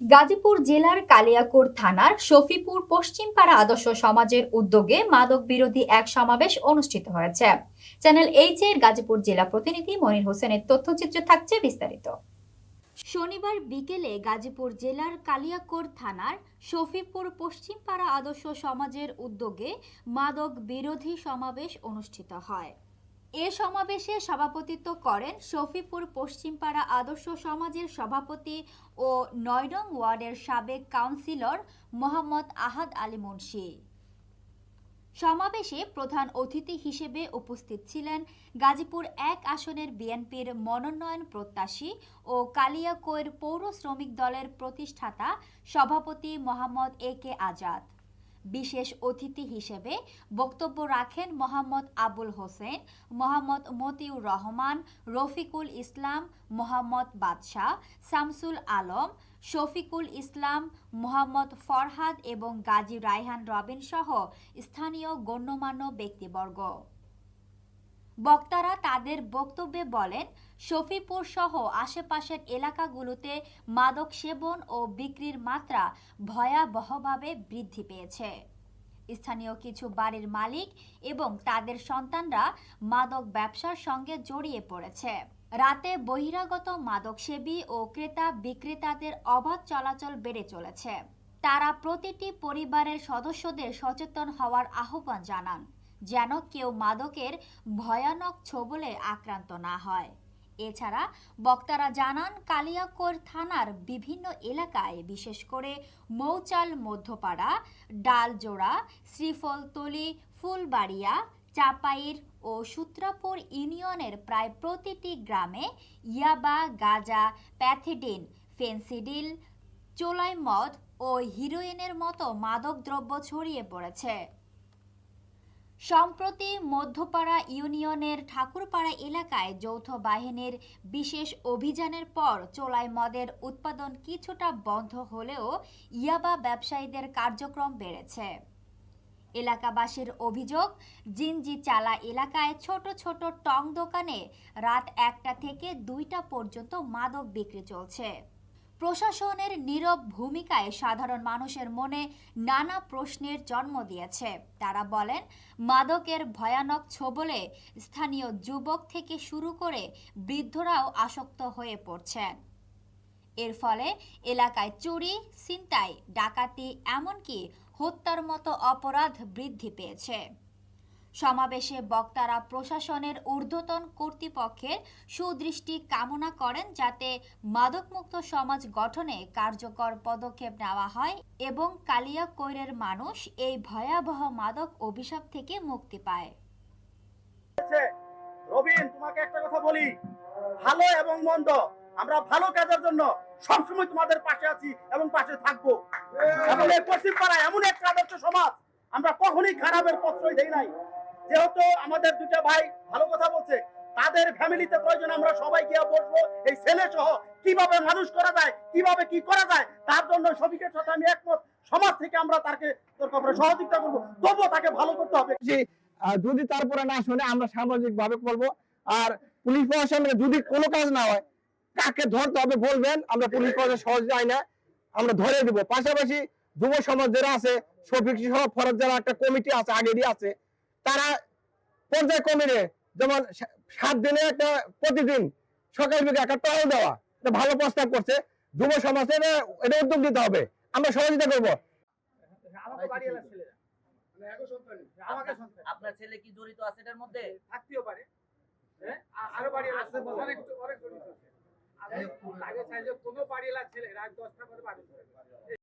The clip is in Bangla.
গাজীপুর জেলার কালিয়াকোট থানার শফিপুর পশ্চিমপাড়া আদর্শ সমাজের উদ্যোগে মাদক বিরোধী এক সমাবেশ অনুষ্ঠিত হয়েছে। চ্যানেল এইচ এর গাজীপুর জেলা প্রতিনিধি মনির হোসেনের তথ্যচিত্র থাকছে বিস্তারিত। শনিবার বিকেলে গাজীপুর জেলার কালিয়াকোট থানার শফিপুর পশ্চিমপাড়া আদর্শ সমাজের উদ্যোগে মাদক বিরোধী সমাবেশ অনুষ্ঠিত হয়। এ সমাবেশে সভাপতিত্ব করেন শফিপুর পশ্চিমপাড়া আদর্শ সমাজের সভাপতি ও নয় নং ওয়ার্ডের সাবেক কাউন্সিলর মোহাম্মদ আহাদ আলী মুন্সি। সমাবেশে প্রধান অতিথি হিসেবে উপস্থিত ছিলেন গাজীপুর এক আসনের বিএনপির মনোনয়ন প্রত্যাশী ও কালিয়াকৈর পৌর শ্রমিক দলের প্রতিষ্ঠাতা সভাপতি মোহাম্মদ এ কে আজাদ। বিশেষ অতিথি হিসেবে বক্তব্য রাখেন মোহাম্মদ আবুল হোসেন, মোহাম্মদ মতিউর রহমান, রফিকুল ইসলাম, মোহাম্মদ বাদশাহ, শামসুল আলম, শফিকুল ইসলাম, মোহাম্মদ ফরহাদ এবং গাজী রায়হান রবিন সহ স্থানীয় গণ্যমান্য ব্যক্তিবর্গ। বক্তারা তাদের বক্তব্যে বলেন, শফিপুর সহ আশেপাশের এলাকাগুলোতে মাদক সেবন ও বিক্রির মাত্রা ভয়াবহভাবে বৃদ্ধি পেয়েছে। স্থানীয় কিছু বাড়ির মালিক এবং তাদের সন্তানরা মাদক ব্যবসার সঙ্গে জড়িয়ে পড়েছে। রাতে বহিরাগত মাদকসেবী ও ক্রেতা বিক্রেতাদের অবাধ চলাচল বেড়ে চলেছে। তারা প্রতিটি পরিবারের সদস্যদের সচেতন হওয়ার আহ্বান জানান। যেন কেউ মাদকের ভয়ানক ছোবলে আক্রান্ত না হয়। এছাড়া বক্তারা জানান, কালিয়াকোর থানার বিভিন্ন এলাকায়, বিশেষ করে মৌচাল, মধ্যপাড়া, ডালজোড়া, শ্রীফলতলি, ফুলবাড়িয়া, চাপাইর ও সূত্রাপুর ইউনিয়নের প্রায় প্রতিটি গ্রামে ইয়াবা, গাজা, প্যাথিডিন, ফেন্সিডিল চোলাই মদ ও হিরোইনের মতো মাদকদ্রব্য ছড়িয়ে পড়েছে। সম্প্রতি মধ্যপাড়া ইউনিয়নের ঠাকুরপাড়া এলাকায় যৌথ বাহিনীর বিশেষ অভিযানের পর চোলাই মদের উৎপাদন কিছুটা বন্ধ হলেও ইয়াবা ব্যবসায়ীদের কার্যক্রম বেড়েছে। এলাকাবাসীর অভিযোগ, জিনজি চালা এলাকায় ছোট ছোট টং দোকানে রাত একটা থেকে দুইটা পর্যন্ত মাদক বিক্রি চলছে। প্রশাসনের নীরব ভূমিকায় সাধারণ মানুষের মনে নানা প্রশ্নের জন্ম দিয়েছে। তারা বলেন, মাদকের ভয়ানক ছোবলে স্থানীয় যুবক থেকে শুরু করে বৃদ্ধরাও আসক্ত হয়ে পড়ছেন। এর ফলে এলাকায় চুরি, ছিনতাই, ডাকাতি, এমনকি হত্যার মতো অপরাধ বৃদ্ধি পেয়েছে। সমাবেশে বক্তারা প্রশাসনের ঊর্ধ্বতন কর্তৃপক্ষের সুদৃষ্টি কামনা করেন যাতে মাদকমুক্ত সমাজ গঠনে কার্যকর পদক্ষেপ নেওয়া হয় এবং কালিয়া কৈরের মানুষ এই ভয়াবহ মাদক অভিশাপ থেকে মুক্তি পায়। রবিন, তোমাকে একটা কথা বলি। ভালো এবং মন্দ। আমরা ভালো কাজের জন্য সবসময় তোমাদের পাশে আছি এবং পাশে থাকব। এবং পশ্চিম পাড়ায় এমন একটা আদর্শ সমাজ, আমরা কখনোই খারাপের প্রশ্রয় দেই নাই। যেহেতু আমাদের দুটা ভাই ভালো কথা বলছে, তাদের ফ্যামিলিতে প্রয়োজন আমরা সবাই গিয়ে বসবো। এই ছেলে সহ কীভাবে মানুষ করা যায়, কীভাবে কি করা যায়, তার জন্য সবিকের সাথে আমি একমত। সমাজ থেকে আমরা তাকে সহযোগিতা করব। তবুও তাকে ভালো করতে হবে। যদি তারপরে না শুনে, আমরা সামাজিক ভাবে করব। আর পুলিশ প্রশাসনের যদি কোনো কাজ না হয়, কাকে ধরতে হবে বলবেন, আমরা পুলিশ প্রশাসন সহজ যাই না। আমরা ধরে দিব। পাশাপাশি যুব সমাজ যারা আছে শফিক সহ ফরজ যারা একটা কমিটি আছে, আগেরই আছে তারা পর্যায় কমিটি যেমন সাত দিনে একটা প্রতিদিন সকাল বিকেল একটা টহল দেওয়া। এটা ভালো প্রস্তাব করছে। যুব সমাজের এটা উদ্যোগ নিতে হবে। আমরা সহযোগিতা করব। মানে আপনার ছেলে কি জড়িত আছে এটার মধ্যে? থাকতেও পারে। হ্যাঁ আরও বাড়িওয়ালা আছে অনেক অনেক জড়িত আছে। আগে চাইলে কোনো বাড়িওয়ালা ছেলে রাত দশটা করে বাড়ি